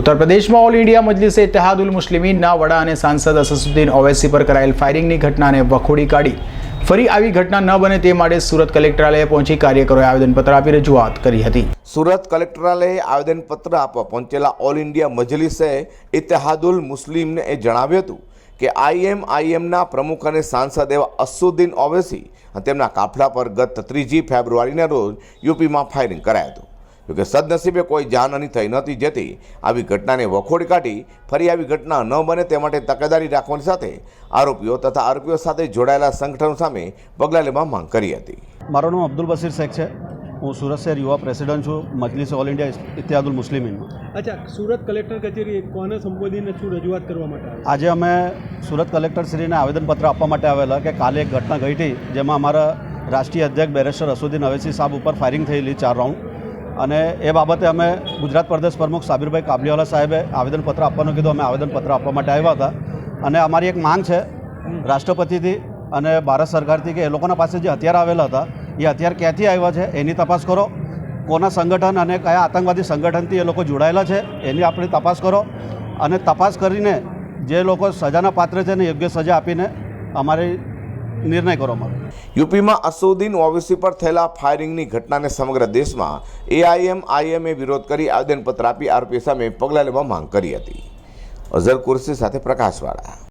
ઉત્તર પ્રદેશમાં all India Majlis-e Ittihadul મુસ્લિમીનના વડા અને સાંસદ અસસુદ્દીન ઓવૈસી પર કરાયેલ ફાયરિંગની ઘટનાને વખોડી કાઢી. ફરી આવી ઘટના ન બને તે માટે સુરત કલેક્ટરાલયે પહોંચી કાર્યકરોએ આવેદનપત્ર આપી રજૂઆત કરી હતી. સુરત કલેક્ટરાલયે આવેદનપત્ર આપવા પહોંચેલા ઓલ ઇન્ડિયા મજલિસે ઇતિહાદુલ મુસ્લિમને એ જણાવ્યું હતું કે આઈએમઆઈએમના પ્રમુખ અને સાંસદ એવા અસુદ્દીન ઓવેસી તેમના કાફલા પર ગત ત્રીજી ફેબ્રુઆરીના રોજ યુપીમાં ફાયરિંગ કરાયું હતું. જોકે સદનસીબે કોઈ જાનહાની થઈ નહોતી જેથી આવી ઘટનાને વખોડી કાઢી ફરી આવી ઘટના ન બને તે માટે તકેદારી રાખવાની સાથે આરોપીઓ તથા આરોપીઓ સાથે જોડાયેલા સંગઠનો સામે પગલાં લેવા માંગ કરી હતી. મારું નામ અબ્દુલ બસીર શેખ છે. હું સુરત શહેર યુવા પ્રેસિડન્ટ છું. મજલિસ ઓલ ઇન્ડિયા ઇત્યાદુલ મુસ્લિમીનમાં અચ્છા સુરત કલેક્ટર કચેરી કોને સંબોધીને શું રજૂઆત કરવા માટે આજે અમે સુરત કલેક્ટરશ્રીને આવેદનપત્ર આપવા માટે આવેલા કે કાલે એક ઘટના ઘટી જેમાં અમારા રાષ્ટ્રીય અધ્યક્ષ બેરેસ્ટર અસુદ્દીન અવેસી સાહેબ ઉપર ફાયરિંગ થયેલી ચાર રાઉન્ડ અને એ બાબતે અમે ગુજરાત પ્રદેશ પ્રમુખ સાબિરભાઈ કાબલીવાલા સાહેબે આવેદનપત્ર આપવાનું કીધું. અમે આવેદનપત્ર આપવા માટે આવ્યા હતા. અને અમારી એક માંગ છે રાષ્ટ્રપતિથી અને ભારત સરકારથી કે એ લોકોના પાસે જે હથિયાર આવેલા હતા, એ હથિયાર ક્યાંથી આવ્યા છે એની તપાસ કરો. કોના સંગઠન અને કયા આતંકવાદી સંગઠનથી એ લોકો જોડાયેલા છે એની આપણે તપાસ કરો. અને તપાસ કરીને જે લોકો સજાના પાત્ર છે ને, યોગ્ય સજા આપીને અમારે નિર્ણય કરવામાં આવ્યો. યુપીમાં અસુદ્દીન ઓવેસી પર થયેલા ફાયરિંગની ઘટનાને સમગ્ર દેશમાં એઆઈએમ આઈએમએ વિરોધ કરી આવેદનપત્ર આપી આરોપી સામે પગલાં લેવા માંગ કરી હતી. અઝર કુરશી સાથે પ્રકાશવાળા.